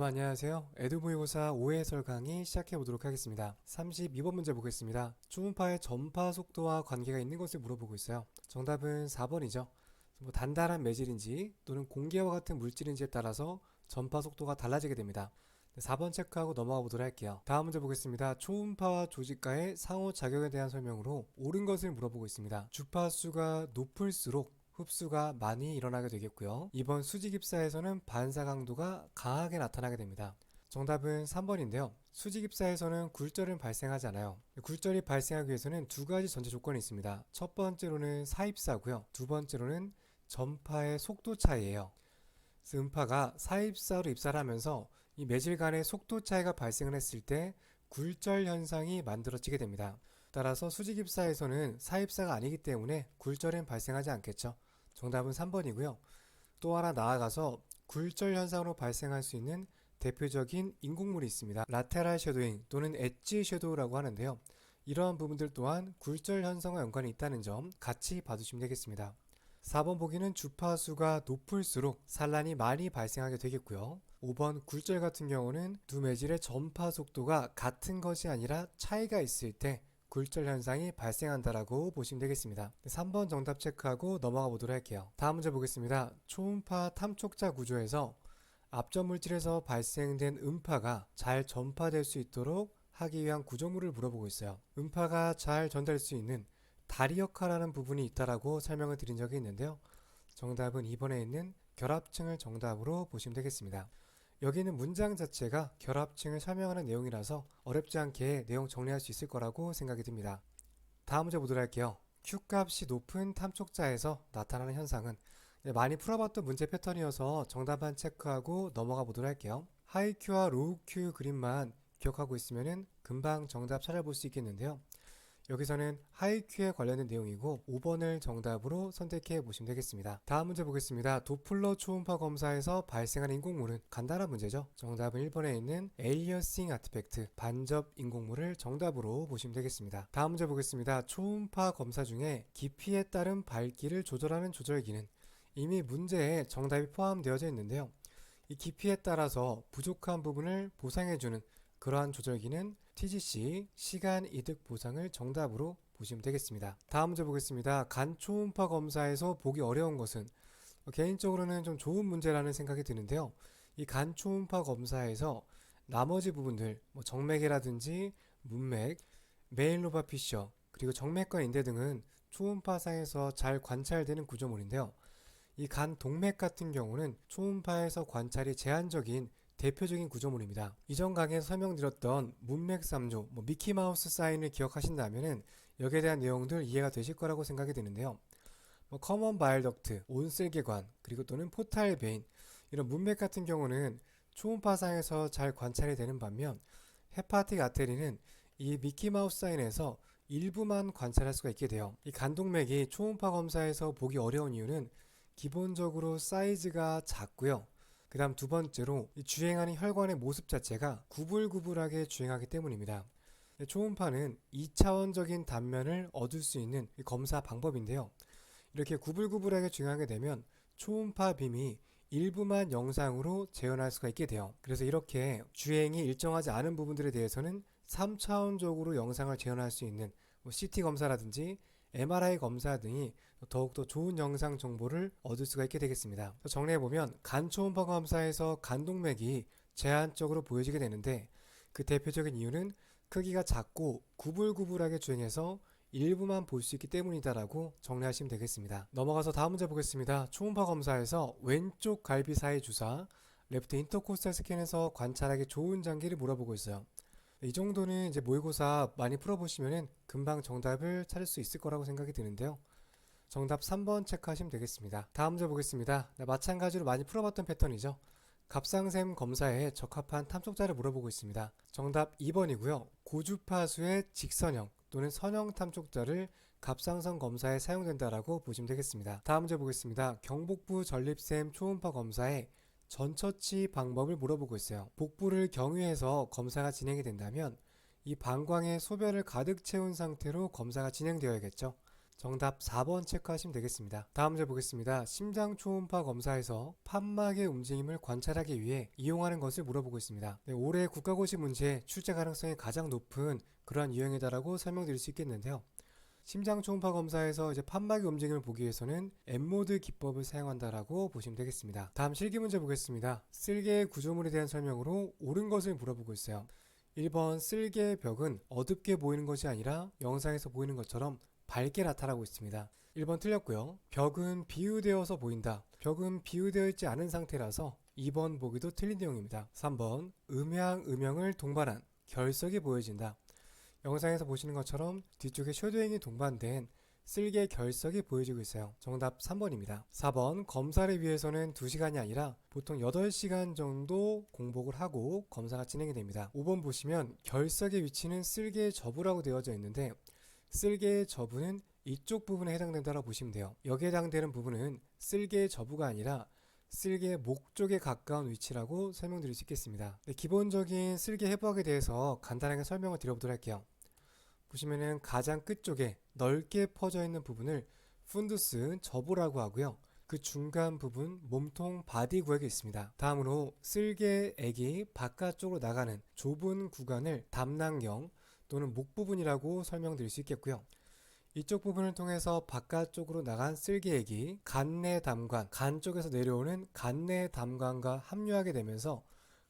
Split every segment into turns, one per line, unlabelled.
여러분 안녕하세요. 에듀모의고사 5회 해설 강의 시작해 보도록 하겠습니다. 32번 문제 보겠습니다. 초음파의 전파 속도와 관계가 있는 것을 물어보고 있어요. 정답은 4번이죠. 뭐 단단한 매질인지 또는 공기와 같은 물질인지에 따라서 전파 속도가 달라지게 됩니다. 네, 4번 체크하고 넘어가 보도록 할게요. 다음 문제 보겠습니다. 초음파와 조직과의 상호작용에 대한 설명으로 옳은 것을 물어보고 있습니다. 주파수가 높을수록 흡수가 많이 일어나게 되겠고요. 이번 수직입사에서는 반사 강도가 강하게 나타나게 됩니다. 정답은 3번인데요. 수직입사에서는 굴절은 발생하지 않아요. 굴절이 발생하기 위해서는 두 가지 전제 조건이 있습니다. 첫 번째로는 사입사고요. 두 번째로는 전파의 속도 차이예요. 음파가 사입사로 입사를 하면서 이 매질 간의 속도 차이가 발생을 했을 때 굴절 현상이 만들어지게 됩니다. 따라서 수직입사에서는 사입사가 아니기 때문에 굴절은 발생하지 않겠죠. 정답은 3번이고요. 또 하나 나아가서 굴절 현상으로 발생할 수 있는 대표적인 인공물이 있습니다. 라테랄 쉐도잉 또는 엣지 쉐도우라고 하는데요. 이러한 부분들 또한 굴절 현상과 연관이 있다는 점 같이 봐두시면 되겠습니다. 4번 보기는 주파수가 높을수록 산란이 많이 발생하게 되겠고요. 5번 굴절 같은 경우는 두 매질의 전파 속도가 같은 것이 아니라 차이가 있을 때 굴절 현상이 발생한다라고 보시면 되겠습니다. 3번 정답 체크하고 넘어가 보도록 할게요. 다음 문제 보겠습니다. 초음파 탐촉자 구조에서 앞전 물질에서 발생된 음파가 잘 전파될 수 있도록 하기 위한 구조물을 물어보고 있어요. 음파가 잘 전달될 수 있는 다리 역할하는 부분이 있다라고 설명을 드린 적이 있는데요. 정답은 2번에 있는 결합층을 정답으로 보시면 되겠습니다. 여기는 문장 자체가 결합층을 설명하는 내용이라서 어렵지 않게 내용 정리할 수 있을 거라고 생각이 듭니다. 다음 문제 보도록 할게요. Q값이 높은 탐촉자에서 나타나는 현상은 네, 많이 풀어봤던 문제 패턴이어서 정답만 체크하고 넘어가 보도록 할게요. 하이 Q와 로우 Q 그림만 기억하고 있으면 금방 정답 찾아볼 수 있겠는데요. 여기서는 하이 Q에 관련된 내용이고 5번을 정답으로 선택해 보시면 되겠습니다. 다음 문제 보겠습니다. 도플러 초음파 검사에서 발생한 인공물은 간단한 문제죠. 정답은 1번에 있는 에리어싱 아티팩트 반접 인공물을 정답으로 보시면 되겠습니다. 다음 문제 보겠습니다. 초음파 검사 중에 깊이에 따른 밝기를 조절하는 조절기는 이미 문제에 정답이 포함되어져 있는데요. 이 깊이에 따라서 부족한 부분을 보상해주는 그러한 조절기는 TGC 시간 이득 보상을 정답으로 보시면 되겠습니다. 다음 문제 보겠습니다. 간 초음파 검사에서 보기 어려운 것은 개인적으로는 좀 좋은 문제라는 생각이 드는데요. 이 간 초음파 검사에서 나머지 부분들 뭐 정맥이라든지 문맥, 메일로바 피셔 그리고 정맥과 인대 등은 초음파상에서 잘 관찰되는 구조물인데요. 이 간 동맥 같은 경우는 초음파에서 관찰이 제한적인 대표적인 구조물입니다. 이전 강의에서 설명드렸던 문맥 3조, 뭐 미키마우스 사인을 기억하신다면 여기에 대한 내용들 이해가 되실 거라고 생각이 드는데요. 뭐 커먼 바일 덕트, 온슬계관, 그리고 또는 포탈 베인 이런 문맥 같은 경우는 초음파상에서 잘 관찰이 되는 반면 헤파틱 아테리는 이 미키마우스 사인에서 일부만 관찰할 수가 있게 돼요. 이 간동맥이 초음파 검사에서 보기 어려운 이유는 기본적으로 사이즈가 작고요. 그 다음 두 번째로 이 주행하는 혈관의 모습 자체가 구불구불하게 주행하기 때문입니다. 초음파는 2차원적인 단면을 얻을 수 있는 이 검사 방법인데요. 이렇게 구불구불하게 주행하게 되면 초음파 빔이 일부만 영상으로 재현할 수가 있게 돼요. 그래서 이렇게 주행이 일정하지 않은 부분들에 대해서는 3차원적으로 영상을 재현할 수 있는 뭐 CT 검사라든지 MRI 검사 등이 더욱더 좋은 영상 정보를 얻을 수가 있게 되겠습니다. 정리해 보면 간 초음파 검사에서 간 동맥이 제한적으로 보여지게 되는데 그 대표적인 이유는 크기가 작고 구불구불하게 주행해서 일부만 볼 수 있기 때문이다라고 정리하시면 되겠습니다. 넘어가서 다음 문제 보겠습니다. 초음파 검사에서 왼쪽 갈비 사이 주사, 레프트 인터코스탈 스캔에서 관찰하기 좋은 장기를 물어보고 있어요. 이 정도는 이제 모의고사 많이 풀어보시면 금방 정답을 찾을 수 있을 거라고 생각이 드는데요. 정답 3번 체크하시면 되겠습니다. 다음 문제 보겠습니다. 네, 마찬가지로 많이 풀어봤던 패턴이죠. 갑상샘 검사에 적합한 탐촉자를 물어보고 있습니다. 정답 2번이고요. 고주파수의 직선형 또는 선형 탐촉자를 갑상선 검사에 사용된다라고 보시면 되겠습니다. 다음 문제 보겠습니다. 경복부 전립샘 초음파 검사에 전처치 방법을 물어보고 있어요. 복부를 경유해서 검사가 진행이 된다면 이 방광에 소변을 가득 채운 상태로 검사가 진행되어야겠죠. 정답 4번 체크하시면 되겠습니다. 다음 문제 보겠습니다. 심장 초음파 검사에서 판막의 움직임을 관찰하기 위해 이용하는 것을 물어보고 있습니다. 네, 올해 국가고시 문제 출제 가능성이 가장 높은 그러한 유형이다라고 설명드릴 수 있겠는데요. 심장 초음파 검사에서 이제 판막의 움직임을 보기 위해서는 엠모드 기법을 사용한다라고 보시면 되겠습니다. 다음 실기 문제 보겠습니다. 쓸개의 구조물에 대한 설명으로 옳은 것을 물어보고 있어요. 1번 쓸개의 벽은 어둡게 보이는 것이 아니라 영상에서 보이는 것처럼 밝게 나타나고 있습니다. 1번 틀렸고요. 벽은 비유되어서 보인다. 벽은 비유되어 있지 않은 상태라서 2번 보기도 틀린 내용입니다. 3번 음향, 음영을 동반한 결석이 보여진다. 영상에서 보시는 것처럼 뒤쪽에 셔도잉이 동반된 쓸개 결석이 보여지고 있어요. 정답 3번입니다. 4번 검사를 위해서는 2시간이 아니라 보통 8시간 정도 공복을 하고 검사가 진행이 됩니다. 5번 보시면 결석의 위치는 쓸개의 저부라고 되어져 있는데 쓸개의 저부는 이쪽 부분에 해당된다고 보시면 돼요. 여기에 해당되는 부분은 쓸개의 저부가 아니라 쓸개의 목 쪽에 가까운 위치라고 설명드릴 수 있겠습니다. 네, 기본적인 쓸개 해부학에 대해서 간단하게 설명을 드려보도록 할게요. 보시면은 가장 끝 쪽에 넓게 퍼져 있는 부분을 푼두스 저부라고 하고요. 그 중간 부분 몸통 바디 구역에 있습니다. 다음으로 쓸개 액이 바깥쪽으로 나가는 좁은 구간을 담낭경 또는 목 부분이라고 설명드릴 수 있겠고요. 이쪽 부분을 통해서 바깥쪽으로 나간 쓸개액이 간내 담관, 간 쪽에서 내려오는 간내 담관과 합류하게 되면서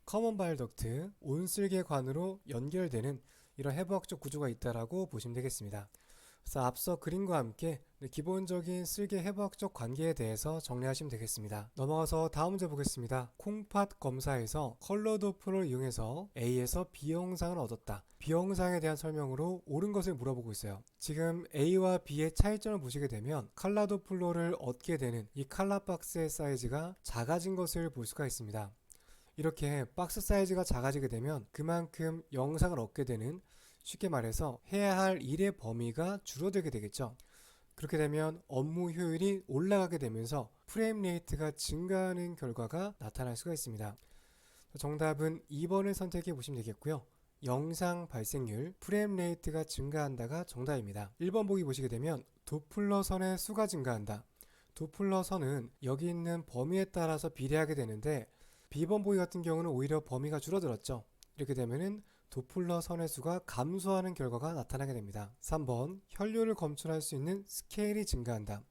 커먼 바일 덕트, 온쓸개관으로 연결되는 이런 해부학적 구조가 있다라고 보시면 되겠습니다. 그래서 앞서 그림과 함께 기본적인 쓸개 해부학적 관계에 대해서 정리하시면 되겠습니다. 넘어가서 다음 문제 보겠습니다. 콩팥 검사에서 컬러 도플을 이용해서 A에서 B 영상을 얻었다. B 영상에 대한 설명으로 옳은 것을 물어보고 있어요. 지금 A와 B의 차이점을 보시게 되면 칼라 도플러를 얻게 되는 이 칼라 박스의 사이즈가 작아진 것을 볼 수가 있습니다. 이렇게 박스 사이즈가 작아지게 되면 그만큼 영상을 얻게 되는 쉽게 말해서 해야 할 일의 범위가 줄어들게 되겠죠. 그렇게 되면 업무 효율이 올라가게 되면서 프레임 레이트가 증가하는 결과가 나타날 수가 있습니다. 정답은 2번을 선택해 보시면 되겠고요. 영상 발생률, 프레임 레이트가 증가한다가 정답입니다. 1번 보기 보시게 되면 도플러 선의 수가 증가한다. 도플러 선은 여기 있는 범위에 따라서 비례하게 되는데 B번 보기 같은 경우는 오히려 범위가 줄어들었죠. 이렇게 되면은 도플러 선의 수가 감소하는 결과가 나타나게 됩니다. 3번 혈류를 검출할 수 있는 스케일이 증가한다.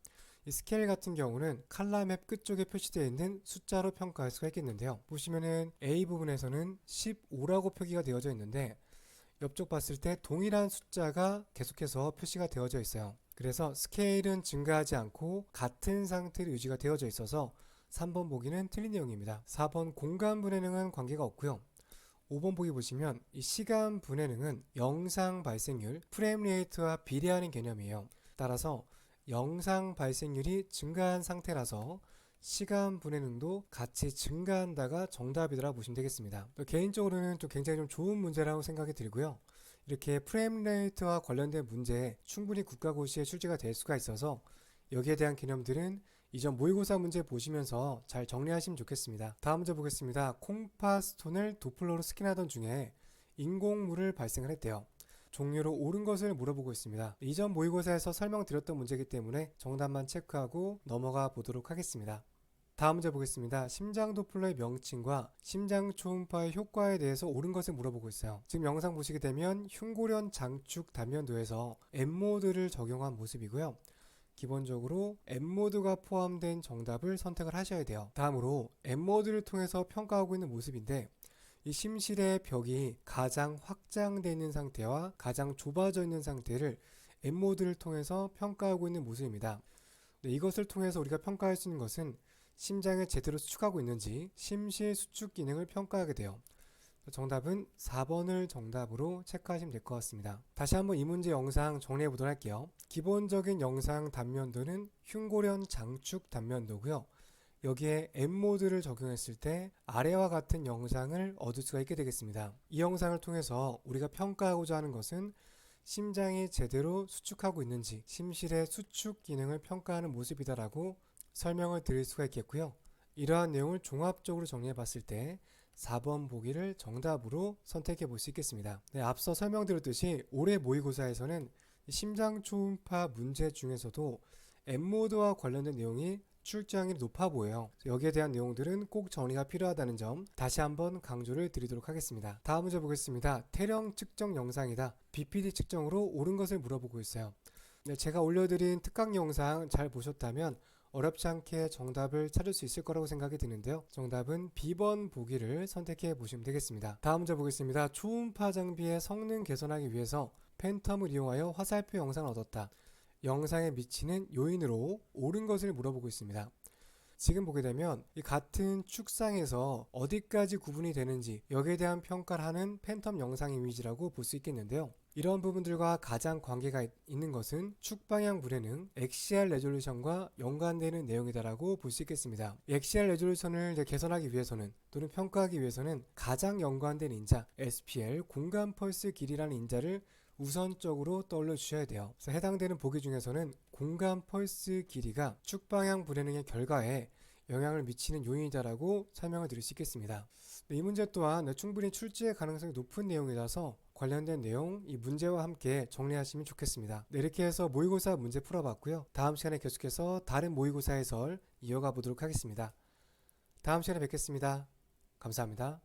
이 스케일 같은 경우는 칼라맵 끝쪽에 표시되어 있는 숫자로 평가할 수가 있겠는데요. 보시면은 A 부분에서는 15라고 표기가 되어져 있는데 옆쪽 봤을 때 동일한 숫자가 계속해서 표시가 되어져 있어요. 그래서 스케일은 증가하지 않고 같은 상태로 유지가 되어져 있어서 3번 보기는 틀린 내용입니다. 4번 공간 분해능은 관계가 없고요. 5번 보기 보시면 이 시간 분해능은 영상 발생률, 프레임 레이트와 비례하는 개념이에요. 따라서 영상 발생률이 증가한 상태라서 시간 분해능도 같이 증가한다가 정답이더라 보시면 되겠습니다. 개인적으로는 또 굉장히 좀 좋은 문제라고 생각이 들고요. 이렇게 프레임 레이트와 관련된 문제에 충분히 국가고시에 출제가 될 수가 있어서 여기에 대한 개념들은 이전 모의고사 문제 보시면서 잘 정리하시면 좋겠습니다. 다음 문제 보겠습니다. 콩파 스톤을 도플러로 스캔하던 중에 인공물을 발생을 했대요. 종류로 옳은 것을 물어보고 있습니다. 이전 모의고사에서 설명드렸던 문제이기 때문에 정답만 체크하고 넘어가 보도록 하겠습니다. 다음 문제 보겠습니다. 심장 도플러의 명칭과 심장 초음파의 효과에 대해서 옳은 것을 물어보고 있어요. 지금 영상 보시게 되면 흉고련 장축 단면도에서 M모드를 적용한 모습이고요. 기본적으로 M모드가 포함된 정답을 선택을 하셔야 돼요. 다음으로 M모드를 통해서 평가하고 있는 모습인데 이 심실의 벽이 가장 확장되어 있는 상태와 가장 좁아져 있는 상태를 M모드를 통해서 평가하고 있는 모습입니다. 네, 이것을 통해서 우리가 평가할 수 있는 것은 심장을 제대로 수축하고 있는지 심실 수축 기능을 평가하게 돼요. 정답은 4번을 정답으로 체크하시면 될 것 같습니다. 다시 한번 이 문제 영상 정리해 보도록 할게요. 기본적인 영상 단면도는 흉고련 장축 단면도고요. 여기에 M모드를 적용했을 때 아래와 같은 영상을 얻을 수가 있게 되겠습니다. 이 영상을 통해서 우리가 평가하고자 하는 것은 심장이 제대로 수축하고 있는지 심실의 수축 기능을 평가하는 모습이다라고 설명을 드릴 수가 있겠고요. 이러한 내용을 종합적으로 정리해 봤을 때 4번 보기를 정답으로 선택해 볼 수 있겠습니다. 네, 앞서 설명드렸듯이 올해 모의고사에서는 심장 초음파 문제 중에서도 M모드와 관련된 내용이 출제 확률이 높아 보여요. 여기에 대한 내용들은 꼭 정리가 필요하다는 점 다시 한번 강조를 드리도록 하겠습니다. 다음 문제 보겠습니다. 태령 측정 영상이다. BPD 측정으로 옳은 것을 물어보고 있어요. 네, 제가 올려드린 특강 영상 잘 보셨다면 어렵지 않게 정답을 찾을 수 있을 거라고 생각이 드는데요. 정답은 B번 보기를 선택해 보시면 되겠습니다. 다음 문제 보겠습니다. 초음파 장비의 성능 개선하기 위해서 팬텀을 이용하여 화살표 영상을 얻었다. 영상에 미치는 요인으로 옳은 것을 물어보고 있습니다. 지금 보게 되면 이 같은 축상에서 어디까지 구분이 되는지 여기에 대한 평가를 하는 팬텀 영상 이미지라고 볼 수 있겠는데요. 이런 부분들과 가장 관계가 있- 있는 것은 축방향 불에는 XR 레졸루션과 연관되는 내용이다라고 볼 수 있겠습니다. XR 레졸루션을 개선하기 위해서는 또는 평가하기 위해서는 가장 연관된 인자 SPL 공간 펄스 길이라는 인자를 우선적으로 떠올려 주셔야 돼요. 그래서 해당되는 보기 중에서는 공간 펄스 길이가 축방향 불행의 결과에 영향을 미치는 요인이다라고 설명을 드릴 수 있겠습니다. 네, 이 문제 또한 네, 충분히 출제 가능성이 높은 내용이라서 관련된 내용 이 문제와 함께 정리하시면 좋겠습니다. 네, 이렇게 해서 모의고사 문제 풀어봤고요. 다음 시간에 계속해서 다른 모의고사 해설 이어가 보도록 하겠습니다. 다음 시간에 뵙겠습니다. 감사합니다.